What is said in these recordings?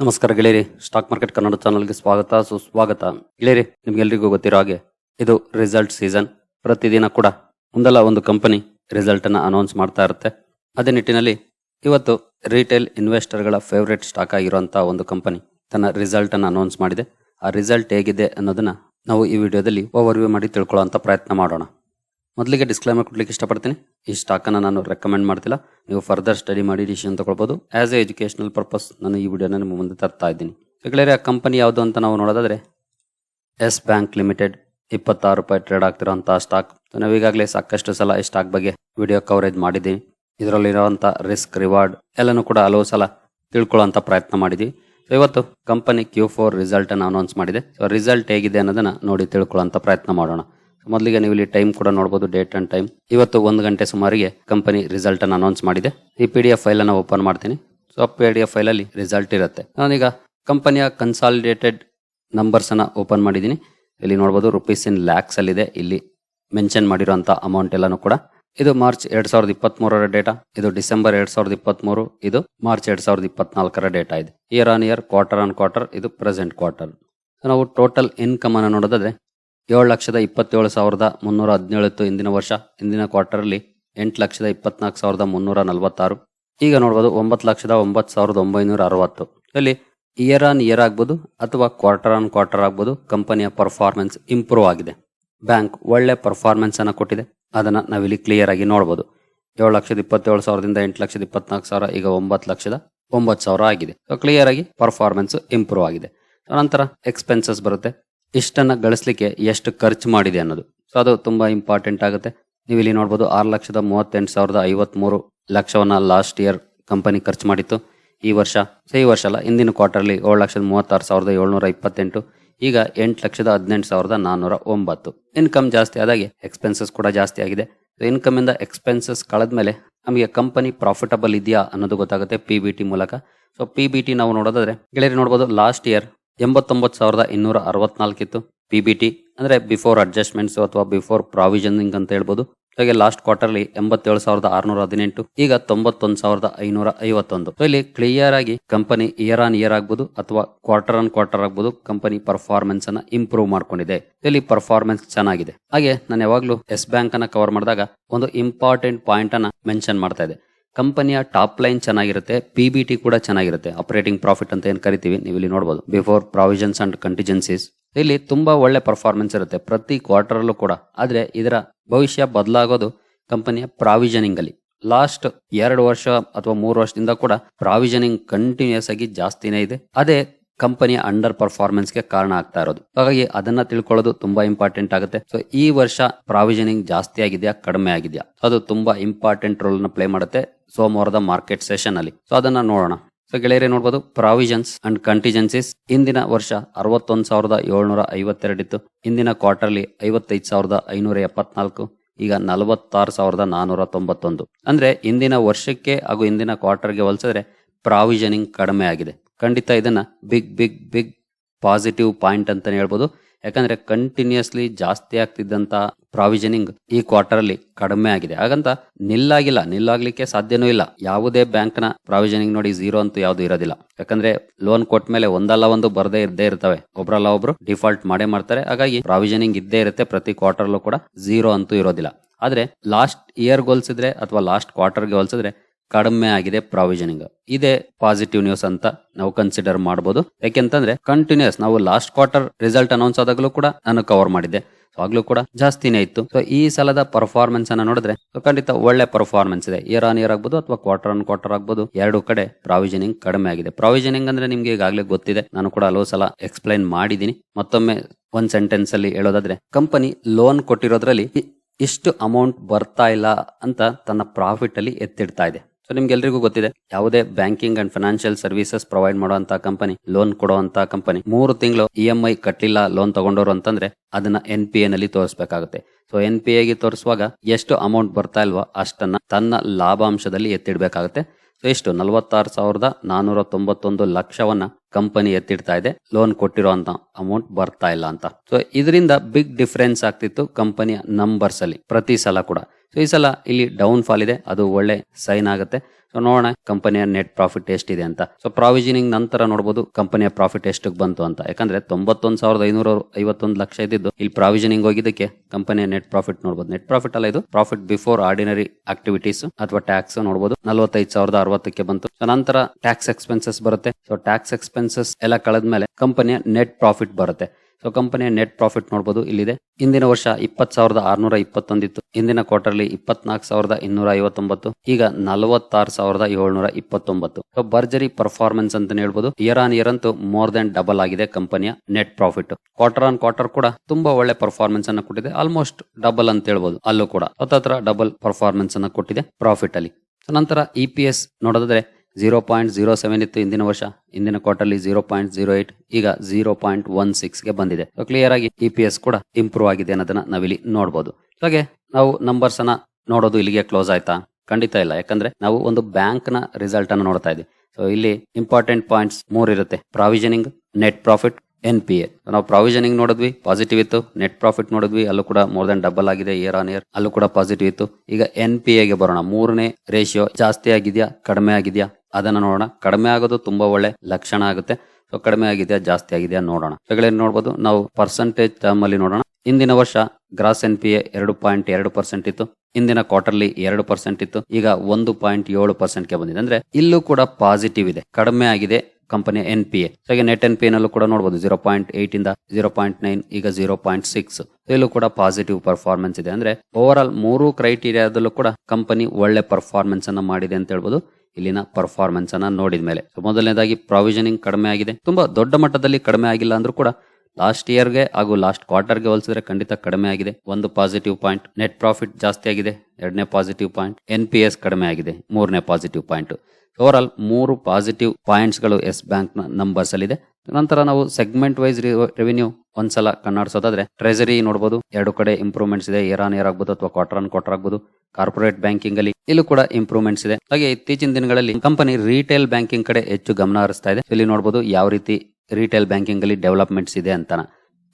ನಮಸ್ಕಾರ ಗೆಳೆಯರಿ stock market Kannada ಚಾನಲ್ಗೆ ಸ್ವಾಗತ, ಸುಸ್ವಾಗತ. ಗೆಳೆಯರಿ, ನಿಮ್ಗೆಲ್ರಿಗೂ ಗೊತ್ತಿರೋ ಹಾಗೆ, ಇದು ರಿಸಲ್ಟ್ ಸೀಸನ್ ಪ್ರತಿದಿನ ಕೂಡ ಒಂದಲ್ಲ ಒಂದು ಕಂಪನಿ ರಿಸಲ್ಟ್ ಅನ್ನ ಅನೌನ್ಸ್ ಮಾಡ್ತಾ ಇರುತ್ತೆ. ಅದೇ ನಿಟ್ಟಿನಲ್ಲಿ ಇವತ್ತು ರಿಟೇಲ್ ಇನ್ವೆಸ್ಟರ್ಗಳ ಫೇವ್ರೇಟ್ ಸ್ಟಾಕ್ ಆಗಿರುವಂತಹ ಒಂದು ಕಂಪನಿ ತನ್ನ ರಿಸಲ್ಟ್ ಅನ್ನ ಅನೌನ್ಸ್ ಮಾಡಿದೆ. ಆ ರಿಸಲ್ಟ್ ಹೇಗಿದೆ ಅನ್ನೋದನ್ನ ನಾವು ಈ ವಿಡಿಯೋದಲ್ಲಿ ಓವರ್ವ್ಯೂ ಮಾಡಿ ತಿಳ್ಕೊಳ್ಳೋ ಪ್ರಯತ್ನ ಮಾಡೋಣ. ಮೊದಲಿಗೆ ಡಿಸ್ಕ್ಲೈಮರ್ ಕೊಡ್ಲಿಕ್ಕೆ ಇಷ್ಟಪಡ್ತೀನಿ. ಈ ಸ್ಟಾಕನ್ನು ನಾನು ರೆಕಮೆಂಡ್ ಮಾಡ್ತಿಲ್ಲ. ನೀವು ಫರ್ದರ್ ಸ್ಟಡಿ ಮಾಡಿ ಡಿಸಿಷನ್ ತಗೊಳ್ಬೋದು. ಆ್ಯಸ್ ಎ ಎಜುಕೇಷನಲ್ ಪರ್ಪಸ್ ನಾನು ಈ ವಿಡಿಯೋನ ನಿಮ್ಮ ಮುಂದೆ ತರ್ತಾ ಇದ್ದೀನಿ. ಗೆಳೆಯರೆ, ಆ ಕಂಪನಿ ಯಾವುದು ಅಂತ ನಾವು ನೋಡೋದಾದರೆ ಎಸ್ ಬ್ಯಾಂಕ್ ಲಿಮಿಟೆಡ್ ಇಪ್ಪತ್ತಾರು ರೂಪಾಯಿ ಟ್ರೇಡ್ ಆಗ್ತಿರೋಂಥ ಸ್ಟಾಕ್ ನಾವು ಈಗಾಗಲೇ ಸಾಕಷ್ಟು ಸಲ ಈ ಸ್ಟಾಕ್ ಬಗ್ಗೆ ವಿಡಿಯೋ ಕವರೇಜ್ ಮಾಡಿದ್ದೀವಿ. ಇದರಲ್ಲಿರುವಂಥ ರಿಸ್ಕ್ ರಿವಾರ್ಡ್ ಎಲ್ಲನೂ ಕೂಡ ಹಲವು ಸಲ ತಿಳ್ಕೊಳ್ಳೋಂಥ ಪ್ರಯತ್ನ ಮಾಡಿದ್ದೀವಿ. ಸೊ ಇವತ್ತು ಕಂಪನಿ ಕ್ಯೂ ಫೋರ್ ರಿಸಲ್ಟನ್ನು ಅನೌನ್ಸ್ ಮಾಡಿದೆ. ಸೊ ರಿಸಲ್ಟ್ ಹೇಗಿದೆ ಅನ್ನೋದನ್ನು ನೋಡಿ ತಿಳ್ಕೊಳ್ಳೋಂಥ ಪ್ರಯತ್ನ ಮಾಡೋಣ. ಮೊದಲಿಗೆ ನೀವು ಇಲ್ಲಿ ಟೈಮ್ ಕೂಡ ನೋಡಬಹುದು ಡೇಟ್ ಅಂಡ್ ಟೈಮ್ ಇವತ್ತು ಒಂದು ಗಂಟೆ ಸುಮಾರಿಗೆ ಕಂಪನಿ ರಿಸಲ್ಟ್ ಅನ್ನು ಅನೌನ್ಸ್ ಮಾಡಿದೆ. ಈ ಪಿ ಡಿ ಎಫ್ ಫೈಲ್ ಅನ್ನು ಓಪನ್ ಮಾಡ್ತೀನಿ. ಸೊ ಪಿ ಡಿ ಎಫ್ ಫೈಲಲ್ಲಿ ರಿಸಲ್ಟ್ ಇರುತ್ತೆ. ನಾನೀಗ ಕಂಪನಿಯ ಕನ್ಸಾಲಿಡೇಟೆಡ್ ನಂಬರ್ಸ್ ಅನ್ನ ಓಪನ್ ಮಾಡಿದ್ದೀನಿ. ಇಲ್ಲಿ ನೋಡಬಹುದು ರುಪೀಸ್ ಇನ್ ಲ್ಯಾಕ್ಸ್ ಅಲ್ಲಿ ಇದೆ ಇಲ್ಲಿ ಮೆನ್ಷನ್ ಮಾಡಿರುವಂತ ಅಮೌಂಟ್ ಎಲ್ಲಾನು ಕೂಡ. ಇದು ಮಾರ್ಚ್ ಎರಡ್ ಸಾವಿರದ ಇಪ್ಪತ್ತ್ ಮೂರರ ಡೇಟಾ ಇದು ಡಿಸೆಂಬರ್ ಎರಡ್ ಸಾವಿರದ ಇಪ್ಪತ್ತ್ ಮೂರು ಇದು ಮಾರ್ಚ್ ಎರಡ್ ಸಾವಿರದ ಇಪ್ಪತ್ನಾಲ್ಕರ ಡೇಟಾ ಇದೆ. Year on year quarter on quarter ಇದು ಪ್ರೆಸೆಂಟ್ ಕ್ವಾರ್ಟರ್ ನಾವು ಟೋಟಲ್ ಇನ್ಕಮ್ ಅನ್ನು ನೋಡೋದಾದ್ರೆ ಏಳು ಲಕ್ಷದ ಇಪ್ಪತ್ತೇಳು ಸಾವಿರದ ಮುನ್ನೂರ ಹದಿನೇಳು ಇತ್ತು ಇಂದಿನ ವರ್ಷ, ಇಂದಿನ ಕ್ವಾರ್ಟರ್ ಅಲ್ಲಿ ಎಂಟು ಲಕ್ಷದ ಇಪ್ಪತ್ನಾಲ್ಕು ಸಾವಿರದ ಮುನ್ನೂರ ನಲವತ್ತಾರು. ಈಗ ನೋಡ್ಬೋದು ಒಂಬತ್ತು ಲಕ್ಷದ ಒಂಬತ್ತು ಸಾವಿರದ ಒಂಬೈನೂರ ಅರವತ್ತು. ಇಲ್ಲಿ ಇಯರ್ ಆನ್ ಇಯರ್ ಆಗ್ಬೋದು ಅಥವಾ ಕ್ವಾರ್ಟರ್ ಆನ್ ಕ್ವಾರ್ಟರ್ ಆಗ್ಬೋದು ಕಂಪನಿಯ ಪರ್ಫಾರ್ಮೆನ್ಸ್ ಇಂಪ್ರೂವ್ ಆಗಿದೆ. ಬ್ಯಾಂಕ್ ಒಳ್ಳೆ ಪರ್ಫಾರ್ಮೆನ್ಸ್ ಅನ್ನು ಕೊಟ್ಟಿದೆ. ಅದನ್ನು ನಾವಿಲ್ಲಿ ಕ್ಲಿಯರ್ ಆಗಿ ನೋಡ್ಬೋದು. ಏಳು ಲಕ್ಷದ ಇಪ್ಪತ್ತೇಳು ಸಾವಿರದಿಂದ ಎಂಟು ಲಕ್ಷದ ಇಪ್ಪತ್ನಾಲ್ಕು ಸಾವಿರ, ಈಗ ಒಂಬತ್ತು ಲಕ್ಷದ ಒಂಬತ್ತು ಸಾವಿರ ಆಗಿದೆ. ಸೊ ಕ್ಲಿಯರ್ ಆಗಿ ಪರ್ಫಾರ್ಮೆನ್ಸ್ ಇಂಪ್ರೂವ್ ಆಗಿದೆ. ನಂತರ ಎಕ್ಸ್ಪೆನ್ಸಸ್ ಬರುತ್ತೆ. ಇಷ್ಟನ್ನ ಗಳಿಸ್ಲಿಕ್ಕೆ ಎಷ್ಟು ಖರ್ಚು ಮಾಡಿದೆ ಅನ್ನೋದು. ಸೊ ಅದು ತುಂಬ ಇಂಪಾರ್ಟೆಂಟ್ ಆಗುತ್ತೆ. ನೀವು ಇಲ್ಲಿ ನೋಡ್ಬೋದು ಆರು ಲಕ್ಷದ ಮೂವತ್ತೆಂಟು ಸಾವಿರದ ಐವತ್ಮೂರು ಲಕ್ಷವನ್ನು ಲಾಸ್ಟ್ ಇಯರ್ ಕಂಪನಿ ಖರ್ಚು ಮಾಡಿತ್ತು. ಈ ವರ್ಷ ಸೊ ಈ ವರ್ಷ ಅಲ್ಲ, ಇಂದಿನ ಕ್ವಾರ್ಟರ್ಲಿ ಏಳು ಲಕ್ಷದ ಮೂವತ್ತಾರು ಸಾವಿರದ ಏಳ್ನೂರ ಇಪ್ಪತ್ತೆಂಟು, ಈಗ ಎಂಟು ಲಕ್ಷದ ಹದಿನೆಂಟು ಸಾವಿರದ ನಾನ್ನೂರ ಒಂಬತ್ತು. ಇನ್ಕಮ್ ಜಾಸ್ತಿ ಆದಾಗೆ ಎಕ್ಸ್ಪೆನ್ಸಸ್ ಕೂಡ ಜಾಸ್ತಿ ಆಗಿದೆ. ಇನ್ಕಮ್ ಇಂದ ಎಕ್ಸ್ಪೆನ್ಸಸ್ ಕಳೆದ್ಮೇಲೆ ನಮಗೆ ಕಂಪನಿ ಪ್ರಾಫಿಟಬಲ್ ಇದೆಯಾ ಅನ್ನೋದು ಗೊತ್ತಾಗುತ್ತೆ ಪಿ ಬಿ ಟಿ ಮೂಲಕ. ಸೊ ಪಿ ಬಿ ಟಿ ನಾವು ನೋಡೋದಾದ್ರೆ, ಗೆಳೆಯರಿ ನೋಡ್ಬೋದು ಲಾಸ್ಟ್ ಇಯರ್ ಎಂಬತ್ತೊಂಬತ್ತು ಸಾವಿರದ ಇನ್ನೂರ ಅರವತ್ನಾಲ್ಕಿತ್ತು. ಪಿ ಬಿ ಟಿ ಅಂದ್ರೆ ಬಿಫೋರ್ ಅಡ್ಜಸ್ಟ್ಮೆಂಟ್ಸ್ ಅಥವಾ ಬಿಫೋರ್ ಪ್ರಾವಿಷನಿಂಗ್ ಅಂತ ಹೇಳ್ಬೋದು. ಹಾಗೆ ಲಾಸ್ಟ್ ಕ್ವಾರ್ಟರ್ಲಿ ಎಂಬತ್ತೇಳು ಸಾವಿರದ ಆರುನೂರ ಹದಿನೆಂಟು, ಈಗ ತೊಂಬತ್ತೊಂದು ಸಾವಿರದ ಐನೂರ ಐವತ್ತೊಂದು. So ಇಲ್ಲಿ ಕ್ಲಿಯರ್ ಆಗಿ ಕಂಪನಿ ಇಯರ್ ಆನ್ ಇಯರ್ ಆಗ್ಬೋದು ಅಥವಾ ಕ್ವಾರ್ಟರ್ ಆನ್ ಕ್ವಾರ್ಟರ್ ಆಗ್ಬೋದು ಕಂಪನಿ ಪರ್ಫಾರ್ಮೆನ್ಸ್ ಅನ್ನ ಇಂಪ್ರೂವ್ ಮಾಡ್ಕೊಂಡಿದೆ. ಇಲ್ಲಿ ಪರ್ಫಾರ್ಮೆನ್ಸ್ ಚೆನ್ನಾಗಿದೆ. ಹಾಗೆ ನಾನು ಯಾವಾಗಲೂ ಎಸ್ ಬ್ಯಾಂಕ್ ಅನ್ನ ಕವರ್ ಮಾಡಿದಾಗ ಒಂದು ಇಂಪಾರ್ಟೆಂಟ್ ಪಾಯಿಂಟ್ ಅನ್ನ ಮೆನ್ಷನ್ ಮಾಡ್ತಾ ಇದೆ ಕಂಪನಿಯ ಟಾಪ್ ಲೈನ್ ಚೆನ್ನಾಗಿರುತ್ತೆ ಪಿ ಬಿ ಟಿ ಕೂಡ ಚೆನ್ನಾಗಿರುತ್ತೆ. ಆಪರೇಟಿಂಗ್ ಪ್ರಾಫಿಟ್ ಅಂತ ಏನು ಕರಿತೀವಿ ನೀವು ಇಲ್ಲಿ ನೋಡಬಹುದು ಬಿಫೋರ್ ಪ್ರಾವಿಷನ್ಸ್ ಅಂಡ್ ಕಂಟಿಜೆನ್ಸೀಸ್ ಇಲ್ಲಿ ತುಂಬಾ ಒಳ್ಳೆ ಪರ್ಫಾರ್ಮೆನ್ಸ್ ಇರುತ್ತೆ, ಪ್ರತಿ ಕ್ವಾರ್ಟರ್ ಅಲ್ಲೂ ಕೂಡ. ಆದ್ರೆ ಇದರ ಭವಿಷ್ಯ ಬದಲಾಗೋದು ಕಂಪನಿಯ ಪ್ರಾವಿಷನಿಂಗ್ ಅಲ್ಲಿ. ಲಾಸ್ಟ್ ಎರಡು ವರ್ಷ ಅಥವಾ ಮೂರು ವರ್ಷದಿಂದ ಕೂಡ ಪ್ರಾವಿಷನಿಂಗ್ ಕಂಟಿನ್ಯೂಸ್ ಆಗಿ ಜಾಸ್ತಿನೇ ಇದೆ. ಅದೇ ಕಂಪನಿಯ ಅಂಡರ್ ಪರ್ಫಾರ್ಮೆನ್ಸ್ಗೆ ಕಾರಣ ಆಗ್ತಾ ಇರೋದು. ಹಾಗಾಗಿ ಅದನ್ನ ತಿಳ್ಕೊಳ್ಳೋದು ತುಂಬಾ ಇಂಪಾರ್ಟೆಂಟ್ ಆಗುತ್ತೆ. ಸೊ ಈ ವರ್ಷ ಪ್ರಾವಿಷನಿಂಗ್ ಜಾಸ್ತಿ ಆಗಿದೆಯಾ, ಕಡಿಮೆ ಆಗಿದೆಯಾ? ಅದು ತುಂಬಾ ಇಂಪಾರ್ಟೆಂಟ್ ರೋಲ್ನ ಪ್ಲೇ ಮಾಡುತ್ತೆ. ಸೋಮವಾರದ ಮಾರ್ಕೆಟ್ ಸೆಷನ್ ಅಲ್ಲಿ. ಸೊ ಅದನ್ನ ನೋಡೋಣ. ಸೊ ಗೆಳೆಯರೆ ನೋಡಬಹುದು ಪ್ರಾವಿಷನ್ಸ್ ಅಂಡ್ ಕಂಟಿಜೆನ್ಸಿಸ್ ಇಂದಿನ ವರ್ಷ ಅರವತ್ತೊಂದು ಸಾವಿರದ ಏಳ್ನೂರ ಐವತ್ತೆರಡು ಇತ್ತು. ಇಂದಿನ ಕ್ವಾರ್ಟರ್ಲಿ ಐವತ್ತೈದು ಸಾವಿರದ ಐನೂರ ಎಪ್ಪತ್ನಾಲ್ಕು, ಈಗ ನಲವತ್ತಾರು ಸಾವಿರದ ನಾನೂರ ತೊಂಬತ್ತೊಂದು. ಅಂದ್ರೆ, ಇಂದಿನ ವರ್ಷಕ್ಕೆ ಹಾಗೂ ಇಂದಿನ ಕ್ವಾರ್ಟರ್ಗೆ ಹೋಲಿಸಿದ್ರೆ ಪ್ರಾವಿಷನಿಂಗ್ ಕಡಿಮೆ ಆಗಿದೆ. ಖಂಡಿತ ಇದನ್ನ big big big positive point ಅಂತಾನೆ ಹೇಳ್ಬೋದು. ಯಾಕಂದ್ರೆ ಕಂಟಿನ್ಯೂಸ್ಲಿ ಜಾಸ್ತಿ ಆಗ್ತಿದ್ದಂತ ಪ್ರಾವಿಷನಿಂಗ್ ಈ ಕ್ವಾರ್ಟರ್ ಅಲ್ಲಿ ಕಡಿಮೆ ಆಗಿದೆ. ಹಾಗಂತ ನಿಲ್ಲಾಗಿಲ್ಲ, ನಿಲ್ಲಾಗ್ಲಿಕ್ಕೆ ಸಾಧ್ಯನೂ ಇಲ್ಲ. ಯಾವುದೇ ಬ್ಯಾಂಕ್ನ ಪ್ರಾವಿಷನಿಂಗ್ ನೋಡಿ ಝೀರೋ ಅಂತೂ ಯಾವ್ದು ಇರೋದಿಲ್ಲ. ಯಾಕಂದ್ರೆ ಲೋನ್ ಕೊಟ್ಟ ಮೇಲೆ ಒಂದಲ್ಲ ಒಂದು ಬರದೇ ಇದ್ದೇ ಇರ್ತವೆ. ಒಬ್ರಲ್ಲ ಒಬ್ರು ಡಿಫಾಲ್ಟ್ ಮಾಡೇ ಮಾಡ್ತಾರೆ. ಹಾಗಾಗಿ ಪ್ರಾವಿಷನಿಂಗ್ ಇದ್ದೇ ಇರುತ್ತೆ. ಪ್ರತಿ ಕ್ವಾರ್ಟರ್ ಕೂಡ ಝೀರೋ ಅಂತೂ ಇರೋದಿಲ್ಲ. ಆದ್ರೆ ಲಾಸ್ಟ್ ಇಯರ್ ಹೋಲ್ಸಿದ್ರೆ ಅಥವಾ ಲಾಸ್ಟ್ ಕ್ವಾರ್ಟರ್ಗೆ ಹೋಲ್ಸಿದ್ರೆ ಕಡಿಮೆ ಆಗಿದೆ ಪ್ರಾವಿಷನಿಂಗ್. ಇದೇ ಪಾಸಿಟಿವ್ ನ್ಯೂಸ್ ಅಂತ ನಾವು ಕನ್ಸಿಡರ್ ಮಾಡಬಹುದು ಯಾಕೆಂತಂದ್ರೆ ಕಂಟಿನ್ಯೂಸ್ ನಾವು ಲಾಸ್ಟ್ ಕ್ವಾರ್ಟರ್ ರಿಸಲ್ಟ್ ಅನೌನ್ಸ್ ಆದಾಗಲೂ ಕೂಡ ನಾನು ಕವರ್ ಮಾಡಿದ್ದೆ. ಆಗ್ಲೂ ಕೂಡ ಜಾಸ್ತಿನೇ ಇತ್ತು. ಸೊ ಈ ಸಲದ ಪರ್ಫಾರ್ಮೆನ್ಸ್ ಅನ್ನ ನೋಡಿದ್ರೆ ಖಂಡಿತ ಒಳ್ಳೆ ಪರ್ಫಾರ್ಮೆನ್ಸ್ ಇದೆ. ಇಯರ್ ಆನ್ ಇಯರ್ ಆಗ್ಬೋದು ಅಥವಾ ಕ್ವಾರ್ಟರ್ ಆನ್ ಕ್ವಾರ್ಟರ್ ಆಗ್ಬೋದು, ಎರಡು ಕಡೆ ಪ್ರಾವಿಷನಿಂಗ್ ಕಡಿಮೆ ಆಗಿದೆ. ಪ್ರಾವಿಷನಿಂಗ್ ಅಂದ್ರೆ ನಿಮ್ಗೆ ಈಗಾಗಲೇ ಗೊತ್ತಿದೆ. ನಾನು ಕೂಡ ಹಲವು ಸಲ ಎಕ್ಸ್ಪ್ಲೈನ್ ಮಾಡಿದ್ದೀನಿ. ಮತ್ತೊಮ್ಮೆ ಒಂದ್ ಸೆಂಟೆನ್ಸ್ ಅಲ್ಲಿ ಹೇಳೋದಾದ್ರೆ ಕಂಪನಿ ಲೋನ್ ಕೊಟ್ಟಿರೋದ್ರಲ್ಲಿ ಇಷ್ಟು ಅಮೌಂಟ್ ಬರ್ತಾ ಇಲ್ಲ ಅಂತ ತನ್ನ ಪ್ರಾಫಿಟ್ ಅಲ್ಲಿ ಎತ್ತಿಡ್ತಾ ಇದೆ. ಸೊ ನಿಮ್ಗೆಲ್ರಿಗೂ ಗೊತ್ತಿದೆ, ಯಾವುದೇ banking and financial services provide ಮಾಡುವಂತ ಕಂಪನಿ, ಲೋನ್ ಕೊಡುವಂತ ಕಂಪನಿ, ಮೂರು ತಿಂಗಳು ಇ ಎಂ ಐ ಕಟ್ಟಿಲ್ಲ ಲೋನ್ ತಗೊಂಡವರು ಅಂತಂದ್ರೆ ಅದನ್ನ ಎನ್ ಪಿ ಎ ನಲ್ಲಿ ತೋರಿಸಬೇಕಾಗುತ್ತೆ. ಸೊ ಎನ್ ಪಿ ಎಗೆ ತೋರಿಸುವಾಗ ಎಷ್ಟು ಅಮೌಂಟ್ ಬರ್ತಾ ಇಲ್ವೋ ಅಷ್ಟನ್ನ ತನ್ನ ಲಾಭಾಂಶದಲ್ಲಿ ಎತ್ತಿಡ್ಬೇಕಾಗುತ್ತೆ. ಸೊ ಎಷ್ಟು? ನಲವತ್ತಾರು ಸಾವಿರದ ನಾನೂರ ತೊಂಬತ್ತೊಂದು ಲಕ್ಷವನ್ನ ಕಂಪನಿ ಎತ್ತಿಡ್ತಾ ಇದೆ, ಲೋನ್ ಕೊಟ್ಟಿರುವಂತ ಅಮೌಂಟ್ ಬರ್ತಾ ಇಲ್ಲ ಅಂತ. ಸೊ ಇದರಿಂದ ಬಿಗ್ ಡಿಫರೆನ್ಸ್ ಆಗ್ತಿತ್ತು ಕಂಪನಿಯ ನಂಬರ್ಸ್ ಅಲ್ಲಿ, ಪ್ರತಿ ಸಲ ಕೂಡ. ಸೊ ಈ ಸಲ ಇಲ್ಲಿ ಡೌನ್ ಫಾಲ್ ಇದೆ. ಅದು ಒಳ್ಳೆ ಸೈನ್ ಆಗುತ್ತೆ. ಸೊ ನೋಡೋಣ ಕಂಪನಿಯ ನೆಟ್ ಪ್ರಾಫಿಟ್ ಎಷ್ಟಿದೆ ಅಂತ. ಸೊ ಪ್ರಾವಿಷನಿಂಗ್ ನಂತರ ನೋಡಬಹುದು ಕಂಪನಿಯ ಪ್ರಾಫಿಟ್ ಎಷ್ಟು ಬಂತು ಅಂತ. ಯಾಕಂದ್ರೆ ತೊಂಬತ್ತೊಂದು ಸಾವಿರದ ಐನೂರ ಐವತ್ತೊಂದು ಲಕ್ಷ ಇದ್ದಿದ್ದು. ಇಲ್ಲಿ ಪ್ರಾವಿಷನಿಂಗ್ ಹೋಗಿದ್ದಕ್ಕೆ ಕಂಪನಿಯ ನೆಟ್ ಪ್ರಾಫಿಟ್ ನೋಡಬಹುದು ನೆಟ್ ಪ್ರಾಫಿಟ್ ಅಲ್ಲ ಇದು ಪ್ರಾಫಿಟ್ ಬಿಫೋರ್ ಆರ್ಡಿನರಿ ಆಕ್ಟಿವಿಟೀಸ್ ಅಥವಾ ಟ್ಯಾಕ್ಸ್ ನೋಡಬಹುದು ನಲವತ್ತೈದು ಸಾವಿರದ ಅರವತ್ತಕ್ಕೆ ಬಂತು. ಸೊ ನಂತರ ಟ್ಯಾಕ್ಸ್ ಎಕ್ಸ್ಪೆನ್ಸಸ್ ಬರುತ್ತೆ. ಸೊ ಟ್ಯಾಕ್ಸ್ ಎಕ್ಸ್ಪೆನ್ಸಸ್ ಎಲ್ಲ ಕಳೆದ್ಮೇಲೆ ಕಂಪನಿಯ ನೆಟ್ ಪ್ರಾಫಿಟ್ ಬರುತ್ತೆ. ಸೊ ಕಂಪನಿಯ ನೆಟ್ ಪ್ರಾಫಿಟ್ ನೋಡಬಹುದು ಇಲ್ಲಿದೆ. ಇಂದಿನ ವರ್ಷ ಇಪ್ಪತ್ ಸಾವಿರದ ಆರ್ನೂರ ಇಪ್ಪತ್ತೊಂದಿತ್ತು. ಇಂದಿನ ಕ್ವಾರ್ಟರ್ಲಿ ಇಪ್ಪತ್ನಾಲ್ಕು ಸಾವಿರದ ಇನ್ನೂರ ಐವತ್ತೊಂಬತ್ತು ಈಗ ನಲವತ್ತಾರು ಸಾವಿರದ ಏಳ್ನೂರ ಇಪ್ಪತ್ತೊಂಬತ್ತು ಸೊ ಭರ್ಜರಿ ಪರ್ಫಾರ್ಮೆನ್ಸ್ ಅಂತ ಹೇಳ್ಬಹುದು ಇಯರ್ ಆನ್ ಇಯರ್ ಅಂತೂ ಮೋರ್ ದನ್ ಡಬಲ್ ಆಗಿದೆ ಕಂಪನಿಯ net profit quarter on quarter ಕೂಡ ತುಂಬಾ ಒಳ್ಳೆ ಪರ್ಫಾರ್ಮೆನ್ಸ್ ಅನ್ನು ಕೊಟ್ಟಿದೆ. ಆಲ್ಮೋಸ್ಟ್ ಡಬಲ್ ಅಂತ ಹೇಳ್ಬಹುದು ಅಲ್ಲೂ ಕೂಡ. ಹತ್ತತ್ರ ಡಬಲ್ ಪರ್ಫಾರ್ಮೆನ್ಸ್ ಅನ್ನು ಕೊಟ್ಟಿದೆ ಪ್ರಾಫಿಟ್ ಅಲ್ಲಿ. ನಂತರ ಇ ಪಿ ಎಸ್ ನೋಡೋದಾದ್ರೆ ಜೀರೋ ಪಾಯಿಂಟ್ ಜೀರೋ ಸೆವೆನ್ ಇತ್ತು ಇಂದಿನ ವರ್ಷ. ಇಂದಿನ quarterly zero point zero eight ಈಗ ಜೀರೋ ಪಾಯಿಂಟ್ ಒನ್ ಸಿಕ್ಸ್ಗೆ ಬಂದಿದೆ. ಕ್ಲಿಯರ್ ಆಗಿ ಇ ಪಿ ಎಸ್ ಕೂಡ ಇಂಪ್ರೂವ್ ಆಗಿದೆ ಅನ್ನೋದನ್ನ ನಾವಿಲ್ಲಿ ನೋಡಬಹುದು ಹಾಗೆ, ನಾವು ನಂಬರ್ಸ್ ಅನ್ನ ನೋಡೋದು ಇಲ್ಲಿಗೆ ಕ್ಲೋಸ್ ಆಯ್ತಾ? ಖಂಡಿತ ಇಲ್ಲ. ಯಾಕಂದ್ರೆ ನಾವು ಒಂದು ಬ್ಯಾಂಕ್ನ ರಿಸಲ್ಟ್ ಅನ್ನು ನೋಡ್ತಾ ಇದ್ವಿ ಸೊ ಇಲ್ಲಿ ಇಂಪಾರ್ಟೆಂಟ್ ಪಾಯಿಂಟ್ಸ್ ಮೂರ್ ಇರುತ್ತೆ. Provisioning net profit N P A ನಾವು ಪ್ರಾವಿಷನಿಂಗ್ ನೋಡಿದ್ವಿ ಪಾಸಿಟಿವ್ ಇತ್ತು. ನೆಟ್ ಪ್ರಾಫಿಟ್ ನೋಡಿದ್ವಿ, ಅಲ್ಲೂ ಕೂಡ ಮೋರ್ ದನ್ ಡಬಲ್ ಆಗಿದೆ ಇಯರ್ ಆನ್ ಇಯರ್ ಅಲ್ಲೂ ಕೂಡ ಪಾಸಿಟಿವ್ ಇತ್ತು. ಈಗ ಎನ್ ಪಿ ಎಗೆ ಬರೋಣ. ಮೂರನೇ ರೇಷಿಯೋ ಜಾಸ್ತಿ ಆಗಿದೆಯಾ, ಕಡಿಮೆ ಆಗಿದೆಯಾ? ಅದನ್ನ ನೋಡೋಣ. ಕಡಿಮೆ ಆಗೋದು ತುಂಬಾ ಒಳ್ಳೆ ಲಕ್ಷಣ ಆಗುತ್ತೆ. ಸೊ ಕಡಿಮೆ ಆಗಿದೆಯಾ, ಜಾಸ್ತಿ ಆಗಿದೆಯಾ ನೋಡೋಣ. ನೋಡಬಹುದು ನಾವು ಪರ್ಸೆಂಟೇಜ್ ಟರ್ಮ್ ಅಲ್ಲಿ ನೋಡೋಣ. ಇಂದಿನ ವರ್ಷ ಗ್ರಾಸ್ ಎನ್ ಪಿ ಎ ಎರಡು ಪಾಯಿಂಟ್ ಎರಡು ಪರ್ಸೆಂಟ್ ಇತ್ತು. ಇಂದಿನ ಕ್ವಾರ್ಟರ್ಲಿ ಎರಡು ಪರ್ಸೆಂಟ್ ಇತ್ತು. ಈಗ ಒಂದು ಪಾಯಿಂಟ್ ಏಳು ಪರ್ಸೆಂಟ್ಗೆ ಬಂದಿದೆ. ಅಂದ್ರೆ ಇಲ್ಲೂ ಕೂಡ ಪಾಸಿಟಿವ್ ಇದೆ. ಕಡಿಮೆ ಆಗಿದೆ ಕಂಪನಿಯ N P A net N P ನಲ್ಲೂ ಕೂಡ ನೋಡಬಹುದು ಜೀರೋ ಪಾಯಿಂಟ್ ಏಟ್ ಇಂದ ಜೀರೋ ಪಾಯಿಂಟ್ ನೈನ್ ಈಗ ಜೀರೋ ಪಾಯಿಂಟ್ ಸಿಕ್ಸ್ ಇಲ್ಲೂ ಕೂಡ ಪಾಸಿಟಿವ್ ಪರ್ಫಾರ್ಮೆನ್ಸ್ ಇದೆ. ಅಂದ್ರೆ ಓವರ್ ಆಲ್ ಮೂರು ಕ್ರೈಟೀರಿಯಾದಲ್ಲೂ ಕೂಡ ಕಂಪನಿ ಒಳ್ಳೆ ಪರ್ಫಾರ್ಮೆನ್ಸ್ ಅನ್ನ ಮಾಡಿದೆ ಅಂತ ಹೇಳ್ಬೋದು. ಇಲ್ಲಿನ ಪರ್ಫಾರ್ಮೆನ್ಸ್ ಅನ್ನ ನೋಡಿದ ಮೇಲೆ ಮೊದಲನೇದಾಗಿ ಪ್ರಾವಿಷನಿಂಗ್ ಕಡಿಮೆ ಆಗಿದೆ. ತುಂಬಾ ದೊಡ್ಡ ಮಟ್ಟದಲ್ಲಿ ಕಡಿಮೆ ಆಗಿಲ್ಲ ಅಂದ್ರೂ ಕೂಡ ಲಾಸ್ಟ್ ಇಯರ್ಗೆ ಹಾಗೂ ಲಾಸ್ಟ್ ಕ್ವಾರ್ಟರ್ಗೆ ಹೋಲಿಸಿದ್ರೆ ಖಂಡಿತ ಕಡಿಮೆ ಆಗಿದೆ. ಒಂದು ಪಾಸಿಟಿವ್ ಪಾಯಿಂಟ್ ನೆಟ್ ಪ್ರಾಫಿಟ್ ಜಾಸ್ತಿ ಆಗಿದೆ. ಎರಡನೇ positive point N P S ಕಡಿಮೆ ಆಗಿದೆ. ಮೂರನೇ ಪಾಸಿಟಿವ್ ಪಾಯಿಂಟ್ ಓವರ್ ಆಲ್ ಮೂರು ಪಾಸಿಟಿವ್ ಪಾಯಿಂಟ್ಸ್ಗಳು ಎಸ್ ಬ್ಯಾಂಕ್ನ ನಂಬರ್ಸ್ ಅಲ್ಲಿ ಇದೆ ನಂತರ ನಾವು ಸೆಗ್ಮೆಂಟ್ ವೈಸ್ ರೆವಿನ್ಯೂ ಒಂದ್ಸಲ ಕಣ್ಣಾಡಿಸೋದಾದ್ರೆ ಟ್ರೆಜರಿ ನೋಡಬಹುದು ಎರಡು ಕಡೆ ಇಂಪ್ರೂವ್ಮೆಂಟ್ಸ್ ಇದೆ. ಇಯರ್ ಆನ್ ಇಯರ್ ಆಗ್ಬೋದು ಅಥವಾ ಕ್ವಾರ್ಟರ್ ಆನ್ ಕ್ವಾರ್ಟರ್ ಆಗ್ಬೋದು. ಕಾರ್ಪೊರೇಟ್ ಬ್ಯಾಂಕಿಂಗ್ ಅಲ್ಲಿ ಇಲ್ಲೂ ಕೂಡ ಇಂಪ್ರೂವ್ಮೆಂಟ್ಸ್ ಇದೆ. ಹಾಗೆ ಇತ್ತೀಚಿನ ದಿನಗಳಲ್ಲಿ ಕಂಪನಿ ರಿಟೇಲ್ ಬ್ಯಾಂಕಿಂಗ್ ಕಡೆ ಹೆಚ್ಚು ಗಮನ ಹರಿಸ್ತಾ ಇದೆ. ಇಲ್ಲಿ ನೋಡಬಹುದು ಯಾವ ರೀತಿ ರಿಟೇಲ್ ಬ್ಯಾಂಕಿಂಗ್ ಅಲ್ಲಿ ಡೆವಲಪ್ಮೆಂಟ್ಸ್ ಇದೆ ಅಂತಾನ.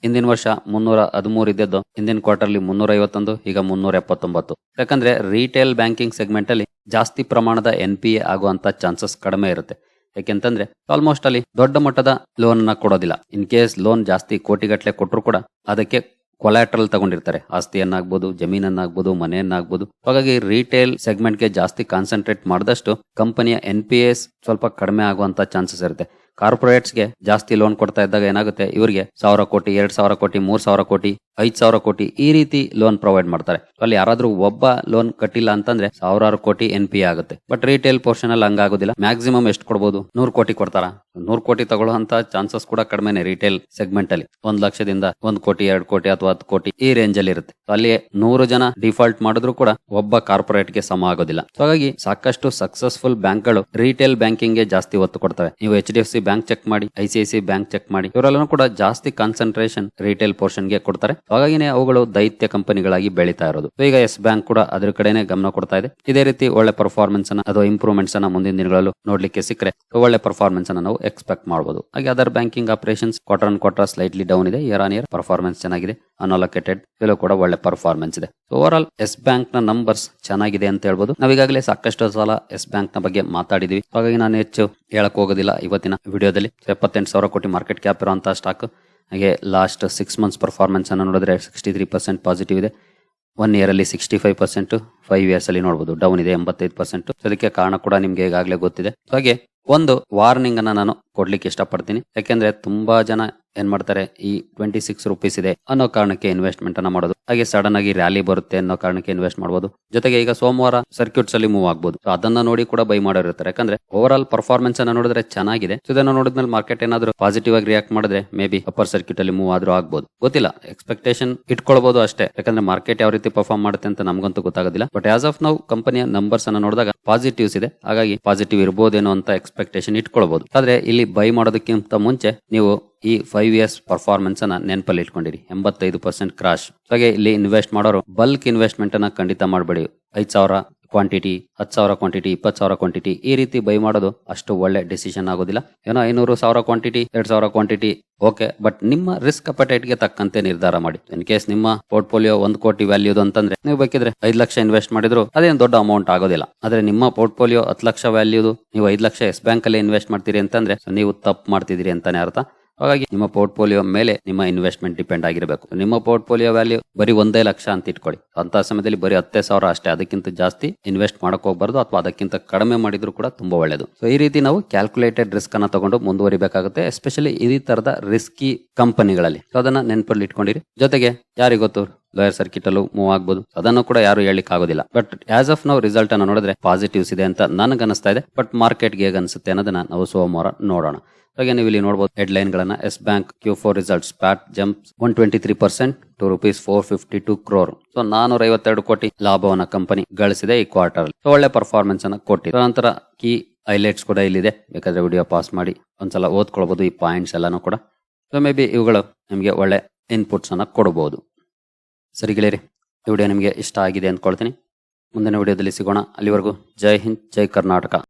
ಹಿಂದಿನ ವರ್ಷ ಮುನ್ನೂರ ಹದಿಮೂರು ಇದ್ದದ್ದು, ಹಿಂದಿನ ಕ್ವಾರ್ಟರ್ಲಿ ಮುನ್ನೂರ ಐವತ್ತೊಂದು, ಈಗ ಮುನ್ನೂರ ಎಪ್ಪತ್ತೊಂಬತ್ತು. ಯಾಕಂದ್ರೆ ರಿಟೇಲ್ ಬ್ಯಾಂಕಿಂಗ್ ಸೆಗ್ಮೆಂಟ್ ಅಲ್ಲಿ ಜಾಸ್ತಿ ಪ್ರಮಾಣದ ಎನ್ ಪಿ ಎ ಆಗುವಂತ ಚಾನ್ಸಸ್ ಕಡಿಮೆ ಇರುತ್ತೆ. ಯಾಕೆಂತಂದ್ರೆ ಆಲ್ಮೋಸ್ಟ್ ಅಲ್ಲಿ ದೊಡ್ಡ ಮಟ್ಟದ ಲೋನ್ ಅನ್ನ ಕೊಡೋದಿಲ್ಲ. ಇನ್ ಕೇಸ್ ಲೋನ್ ಜಾಸ್ತಿ ಕೋಟಿಗಟ್ಟಲೆ ಕೊಟ್ಟರು ಕೂಡ ಅದಕ್ಕೆ ಕೊಲಾಟ್ರಲ್ ತಗೊಂಡಿರ್ತಾರೆ. ಆಸ್ತಿಯನ್ನಾಗ್ಬೋದು, ಜಮೀನನ್ನಾಗ್ಬೋದು, ಮನೆಯನ್ನಾಗ್ಬೋದು. ಹಾಗಾಗಿ ರಿಟೇಲ್ ಸೆಗ್ಮೆಂಟ್ಗೆ ಜಾಸ್ತಿ ಕಾನ್ಸಂಟ್ರೇಟ್ ಮಾಡಿದಷ್ಟು ಕಂಪನಿಯ ಎನ್ ಪಿ ಎಸ್ ಸ್ವಲ್ಪ ಕಡಿಮೆ ಆಗುವಂತ ಚಾನ್ಸಸ್ ಇರುತ್ತೆ. ಕಾರ್ಪೊರೇಟ್ಸ್ಗೆ ಜಾಸ್ತಿ ಲೋನ್ ಕೊಡ್ತಾ ಇದ್ದಾಗ ಏನಾಗುತ್ತೆ? ಇವರಿಗೆ ಸಾವಿರ ಕೋಟಿ, ಎರಡ್ ಸಾವಿರ ಕೋಟಿ, ಮೂರ್ ಸಾವಿರ ಕೋಟಿ, ಐದ್ ಸಾವಿರ ಕೋಟಿ ಈ ರೀತಿ ಲೋನ್ ಪ್ರೊವೈಡ್ ಮಾಡ್ತಾರೆ. ಅಲ್ಲಿ ಯಾರಾದ್ರೂ ಒಬ್ಬ ಲೋನ್ ಕಟ್ಟಿಲ್ಲ ಅಂತಂದ್ರೆ ಸಾವಿರಾರು ಕೋಟಿ ಎನ್ ಪಿ ಆಗುತ್ತೆ. ಬಟ್ ರಿಟೇಲ್ ಪೋರ್ಷನ್ ಅಲ್ಲಿ ಹಂಗಾಗುದಿಲ್ಲ. ಮ್ಯಾಕ್ಸಿಮಮ್ ಎಷ್ಟು ಕೊಡಬಹುದು ನೂರ್ ಕೋಟಿ ಕೊಡ್ತಾರ? ನೂರ್ ಕೋಟಿ ತಗೊಳ್ಳುವಂತ ಚಾನ್ಸಸ್ ಕೂಡ ಕಡಿಮೆನೆ ರಿಟೇಲ್ ಸೆಗ್ಮೆಂಟ್ ಅಲ್ಲಿ. ಒಂದ್ ಲಕ್ಷದಿಂದ ಒಂದ್ ಕೋಟಿ, ಎರಡ್ ಕೋಟಿ ಅಥವಾ ಹತ್ತು ಕೋಟಿ ಈ ರೇಂಜ್ ಅಲ್ಲಿ ಇರುತ್ತೆ. ಅಲ್ಲಿ ನೂರು ಜನ ಡಿಫಾಲ್ಟ್ ಮಾಡಿದ್ರು ಕೂಡ ಒಬ್ಬ ಕಾರ್ಪೊರೇಟ್ಗೆ ಸಮ ಆಗೋದಿಲ್ಲ. ಹಾಗಾಗಿ ಸಾಕಷ್ಟು ಸಕ್ಸಸ್ಫುಲ್ ಬ್ಯಾಂಕ್ಗಳು ರಿಟೇಲ್ ಬ್ಯಾಂಕಿಂಗ್ಗೆ ಜಾಸ್ತಿ ಒತ್ತು ಕೊಡ್ತವೆ. ನೀವು H D F C bank check ಮಾಡಿ I C I C bank check ಮಾಡಿ ಇವರೆಲ್ಲೂ ಕೂಡ ಜಾಸ್ತಿ ಕಾನ್ಸಂಟ್ರೇಷನ್ ರಿಟೇಲ್ ಪೋರ್ಷನ್ಗೆ ಕೊಡ್ತಾರೆ. ಹಾಗಾಗಿನೇ ಅವುಗಳು ದೈತ್ಯ ಕಂಪನಿಗಳಾಗಿ ಬೆಳೀತಾ ಇರೋದು. ಈಗ ಎಸ್ ಬ್ಯಾಂಕ್ ಕೂಡ ಅದ್ರ ಕಡೆನೆ ಗಮನ ಕೊಡ್ತಾ ಇದೆ. ಇದೇ ರೀತಿ ಒಳ್ಳೆ ಪರ್ಫಾರ್ಮೆನ್ಸ್ ಅನ್ನ ಅಥವಾ ಇಂಪ್ರೂವ್ಮೆಂಟ್ಸ್ ಅನ್ನ ಮುಂದಿನ ದಿನಗಳಲ್ಲೂ ನೋಡ್ಲಿಕ್ಕೆ ಸಿಕ್ಕರೆ, ಒಳ್ಳೆ ಪರ್ಫಾರ್ಮೆನ್ಸ್ ಅನ್ನ ನಾವು ಎಕ್ಸ್ಪೆಕ್ಟ್ ಮಾಡಬಹುದು ಹಾಗೆ other banking operations quarter on quarter slightly down ಇದೆ. ಇಯರ್ ಆನ್ ಇಯರ್ ಪರ್ಫಾರ್ಮೆನ್ಸ್ ಚೆನ್ನಾಗಿದೆ. ಅನ್ಅಲೋಕೇಟೆಡ್ ಇಲ್ಲೂ ಕೂಡ ಒಳ್ಳೆ ಪರ್ಫಾರ್ಮೆನ್ಸ್ ಇದೆ. ಓವರ್ ಆಲ್ ಎಸ್ ಬ್ಯಾಂಕ್ನ ನಂಬರ್ಸ್ ಚೆನ್ನಾಗಿದೆ ಅಂತ ಹೇಳ್ಬೋದು. ನಾವೀಗಾಗಲೇ ಸಾಕಷ್ಟು ಸಲ ಎಸ್ ಬ್ಯಾಂಕ್ನ ಬಗ್ಗೆ ಮಾತಾಡಿದ್ವಿ. ಹಾಗಾಗಿ ನಾನು ಹೆಚ್ಚು ಹೇಳಕ್ ಹೋಗೋದಿಲ್ಲ ಇವತ್ತಿನ ವಿಡಿಯೋದಲ್ಲಿ. ಎಪ್ಪತ್ತೆಂಟು ಸಾವಿರ ಕೋಟಿ ಮಾರ್ಕೆಟ್ ಕ್ಯಾಪ್ ಇರುವಂತಹ ಸ್ಟಾಕ್ ಹಾಗೆ ಲಾಸ್ಟ್ ಸಿಕ್ಸ್ ಮಂತ್ಸ್ ಪರ್ಫಾರ್ಮೆನ್ಸ್ ಅನ್ನು ನೋಡಿದ್ರೆ ಸಿಕ್ಸ್ಟಿ ತ್ರೀ ಪರ್ಸೆಂಟ್ ಪಾಸಿಟಿವ್ ಇದೆ. ಒನ್ ಇಯರ್ ಅಲ್ಲಿ sixty five percent five years ಅಲ್ಲಿ ನೋಡಬಹುದು ಡೌನ್ ಇದೆ ಎಂಬತ್ತೈದು ಪರ್ಸೆಂಟ್ ಅದಕ್ಕೆ ಕಾರಣ ಕೂಡ ನಿಮ್ಗೆ ಈಗಾಗಲೇ ಗೊತ್ತಿದೆ. ಹಾಗೆ ಒಂದು ವಾರ್ನಿಂಗ್ ಅನ್ನ ನಾನು ಕೊಡ್ಲಿಕ್ಕೆ ಇಷ್ಟಪಡ್ತೀನಿ. ಯಾಕೆಂದ್ರೆ ತುಂಬಾ ಜನ ಏನ್ ಮಾಡ್ತಾರೆ? ಈ ಟ್ವೆಂಟಿ ಸಿಕ್ಸ್ ರುಪೀಸ್ ಇದೆ ಅನ್ನೋ ಕಾರಣಕ್ಕೆ ಇನ್ವೆಸ್ಟ್ಮೆಂಟ್ ಅನ್ನ ಮಾಡೋದು. ಹಾಗೆ ಸಡನ್ ಆಗಿ ರ್ಯಾಲಿ ಬರುತ್ತೆ ಅನ್ನೋ ಕಾರಣಕ್ಕೆ ಇನ್ವೆಸ್ಟ್ ಮಾಡಬಹುದು ಜೊತೆಗೆ ಈಗ ಸೋಮವಾರ ಸರ್ಕ್ಯೂಟ್ಸ್ ಅಲ್ಲಿ ಮೂವ್ ಆಗಬಹುದು ಅದನ್ನ ನೋಡಿ ಕೂಡ ಬೈ ಮಾಡಿರ್ತಾರೆ ಯಾಕಂದ್ರೆ ಓವರ್ ಆಲ್ ಪರ್ಫಾರ್ಮೆನ್ಸ್ ಅನ್ನ ನೋಡಿದ್ರೆ ಚೆನ್ನಾಗಿದೆ. ಇದನ್ನ ನೋಡಿದ್ಮೇಲೆ ಮಾರ್ಕೆಟ್ ಏನಾದ್ರು ಪಾಸಿಟಿವ್ ಆಗಿ ರಿಯಾಕ್ಟ್ ಮಾಡಿದ್ರೆ ಮೇ ಬಿ ಅಪ್ಪರ್ ಸರ್ಕ್ಯೂಟ್ ಅಲ್ಲಿ ಮೂವ್ ಆದ್ರೂ ಆಗಬಹುದು ಗೊತ್ತಿಲ್ಲ. ಎಕ್ಸ್ಪೆಕ್ಟೇಷನ್ ಇಟ್ಕೊಳ್ಬಹುದು ಅಷ್ಟೇ. ಯಾಕಂದ್ರೆ ಮಾರ್ಕೆಟ್ ಯಾವ ರೀತಿ ಪರ್ಫಾರ್ಮ್ ಮಾಡುತ್ತೆ ಅಂತ ನಮಗಂತೂ ಗೊತ್ತಾಗೋದಿಲ್ಲ. ಬಟ್ ಆಸ್ ಆಫ್ ನಾವು ಕಂಪನಿಯ ನಂಬರ್ಸ್ ಅನ್ನ ನೋಡಿದಾಗ ಪಾಸಿಟಿವ್ಸ್ ಇದೆ. ಹಾಗಾಗಿ ಪಾಸಿಟಿವ್ ಇರ್ಬೋದೇನೋ ಅಂತ ಎಕ್ಸ್ಪೆಕ್ಟೇಷನ್ ಇಟ್ಕೊಳ್ಬಹುದು ಆದ್ರೆ ಇಲ್ಲಿ ಬೈ ಮಾಡೋದಕ್ಕಿಂತ ಮುಂಚೆ ನೀವು ಈ ಫೈವ್ ಇಯರ್ಸ್ ಪರ್ಫಾರ್ಮೆನ್ಸ್ ಅನ್ನ ನೆನಪಲ್ಲಿ ಇಟ್ಕೊಂಡಿರಿ. ಎಂಬತ್ತೈದು ಪರ್ಸೆಂಟ್ ಕ್ರಾಶ್ ಹಾಗೆ ಇಲ್ಲಿ ಇನ್ವೆಸ್ಟ್ ಮಾಡೋರು ಬಲ್ಕ್ ಇನ್ವೆಸ್ಟ್ಮೆಂಟ್ ಅನ್ನ ಖಂಡಿತ ಮಾಡಬೇಡಿ. ಐದ್ ಸಾವಿರ ಕ್ವಾಂಟಿಟಿ ಹತ್ತು ಸಾವಿರ ಕ್ವಾಂಟಿಟಿ ಇಪ್ಪತ್ತು ಸಾವಿರ ಕ್ವಾಂಟಿಟಿ ಈ ರೀತಿ ಬೈ ಮಾಡೋದು ಅಷ್ಟು ಒಳ್ಳೆ ಡಿಸಿಷನ್ ಆಗೋದಿಲ್ಲ. ಏನೋ ಐನೂರು ಸಾವಿರ ಕ್ವಾಂಟಿಟಿ ಎರಡ್ ಸಾವಿರ ಕ್ವಾಂಟಿಟಿ ಓಕೆ ಬಟ್ ನಿಮ್ಮ ರಿಸ್ಕ್ಗೆ ತಕ್ಕಂತೆ ನಿರ್ಧಾರ ಮಾಡಿ. ಇನ್ ಕೇಸ್ ನಿಮ್ಮ ಪೋರ್ಟ್ಫೋಲಿಯೋ ಒಂದು ಕೋಟಿ ವ್ಯಾಲ್ಯೂದು ಅಂತಂದ್ರೆ ನೀವು ಬೇಕಿದ್ರೆ ಐದು ಲಕ್ಷ ಇನ್ವೆಸ್ಟ್ ಮಾಡಿದ್ರು ಅದೇನು ದೊಡ್ಡ ಅಮೌಂಟ್ ಆಗೋದಿಲ್ಲ. ಆದ್ರೆ ನಿಮ್ಮ ಪೋರ್ಟ್ಫೋಲಿಯೋ ಹತ್ತು ಲಕ್ಷ ವ್ಯಾಲ್ಯೂದು ನೀವು ಐದು ಲಕ್ಷ ಎಸ್ ಬ್ಯಾಂಕ್ ಅಲ್ಲಿ ಇನ್ವೆಸ್ಟ್ ಮಾಡ್ತೀರಿ ಅಂತಂದ್ರೆ ನೀವು ತಪ್ಪು ಮಾಡ್ತಿದ್ದೀರಿ ಅಂತಾನೆ ಅರ್ಥ. ಹಾಗಾಗಿ ನಿಮ್ಮ ಪೋರ್ಟ್ಫೋಲಿಯೋ ಮೇಲೆ ನಿಮ್ಮ ಇನ್ವೆಸ್ಟ್ಮೆಂಟ್ ಡಿಪೆಂಡ್ ಆಗಿರಬೇಕು. ನಿಮ್ಮ ಪೋರ್ಟ್ಫೋಲಿಯೋ ವ್ಯಾಲ್ಯೂ ಬರೀ ಒಂದೇ ಲಕ್ಷ ಅಂತ ಇಟ್ಕೊಳ್ಳಿ. ಅಂತ ಸಮಯದಲ್ಲಿ ಬರೀ ಹತ್ತೇ ಸಾವಿರ ಅಷ್ಟೇ, ಅದಕ್ಕಿಂತ ಜಾಸ್ತಿ ಇನ್ವೆಸ್ಟ್ ಮಾಡಕ್ ಹೋಗ್ಬಾರ್ದು ಅಥವಾ ಅದಕ್ಕಿಂತ ಕಡಿಮೆ ಮಾಡಿದ್ರು ಕೂಡ ತುಂಬಾ ಒಳ್ಳೇದು. ಸೊ ಈ ರೀತಿ ನಾವು ಕ್ಯಾಲ್ಕುಲೇಟೆಡ್ ರಿಸ್ಕ್ ಅನ್ನ ತಗೊಂಡು ಮುಂದುವರಿಬೇಕಾಗುತ್ತೆ ಎಸ್ಪೆಷಲಿ ಈ ತರದ ರಿಸ್ಕಿ ಕಂಪನಿಗಳಲ್ಲಿ. ಸೊ ಅದನ್ನ ನೆನಪಲ್ಲಿ ಇಟ್ಕೊಂಡಿರಿ. ಜೊತೆಗೆ ಯಾರಿಗ್ ಗೊತ್ತು? ಲೋಯರ್ ಸರ್ಕಿಟ್ ಅಲ್ಲೂ ಮೂವ್ ಆಗ್ಬೋದು. ಅದನ್ನು ಕೂಡ ಯಾರು ಹೇಳಿಕ್ ಆಗೋದಿಲ್ಲ. ಬಟ್ ಆಸ್ ಆಫ್ ನಾವು ರಿಸಲ್ಟ್ ಅನ್ನು ನೋಡಿದ್ರೆ ಪಾಸಿಟಿವ್ಸ್ ಇದೆ ಅಂತ ನನಗೆ ಅನಿಸ್ತಾ ಇದೆ. ಬಟ್ ಮಾರ್ಕೆಟ್ಗೆ ಹೇಗೆ ಅನಿಸುತ್ತೆ ಅನ್ನೋದನ್ನ ನಾವು ಸೋಮವಾರ ನೋಡೋಣ. ಹಾಗೆ ನೀವು ಇಲ್ಲಿ ನೋಡಬಹುದು ಹೆಡ್ ಲೈನ್ ಗಳನ್ನ Yes bank Q four results PAT jump one twenty three percent to rupees four fifty two crore so ನಾನೂರ ಐವತ್ತೆರಡು ಕೋಟಿ ಲಾಭವನ್ನ ಕಂಪನಿ ಗಳಿಸಿದೆ ಈ ಕ್ವಾರ್ಟರ್ ಸೊ ಒಳ್ಳೆ ಪರ್ಫಾರ್ಮೆನ್ಸ್ ಅನ್ನ ಕೊಟ್ಟಿ ನಂತರ ಕೀ ಹೈಲೈಟ್ಸ್ ಕೂಡ ಇಲ್ಲಿದೆ. ಬೇಕಾದ್ರೆ ವಿಡಿಯೋ ಪಾಸ್ ಮಾಡಿ, ಒಂದ್ಸಲ ಓದ್ಕೊಳ್ಬಹುದು ಈ ಪಾಯಿಂಟ್ಸ್ ಎಲ್ಲಾನು ಕೂಡ. ಸೊ ಮೇ ಬಿ ಇವುಗಳು ನಿಮಗೆ ಒಳ್ಳೆ ಇನ್ಪುಟ್ಸ್ ಅನ್ನ ಕೊಡಬಹುದು ಸರಿ ಗೆಳೆಯರಿ, ಈ ವಿಡಿಯೋ ನಿಮಗೆ ಇಷ್ಟ ಆಗಿದೆ ಅಂದ್ಕೊಳ್ತೀನಿ. ಮುಂದಿನ ವಿಡಿಯೋದಲ್ಲಿ ಸಿಗೋಣ. ಅಲ್ಲಿವರೆಗೂ ಜೈ ಹಿಂದ್, ಜೈ ಕರ್ನಾಟಕ.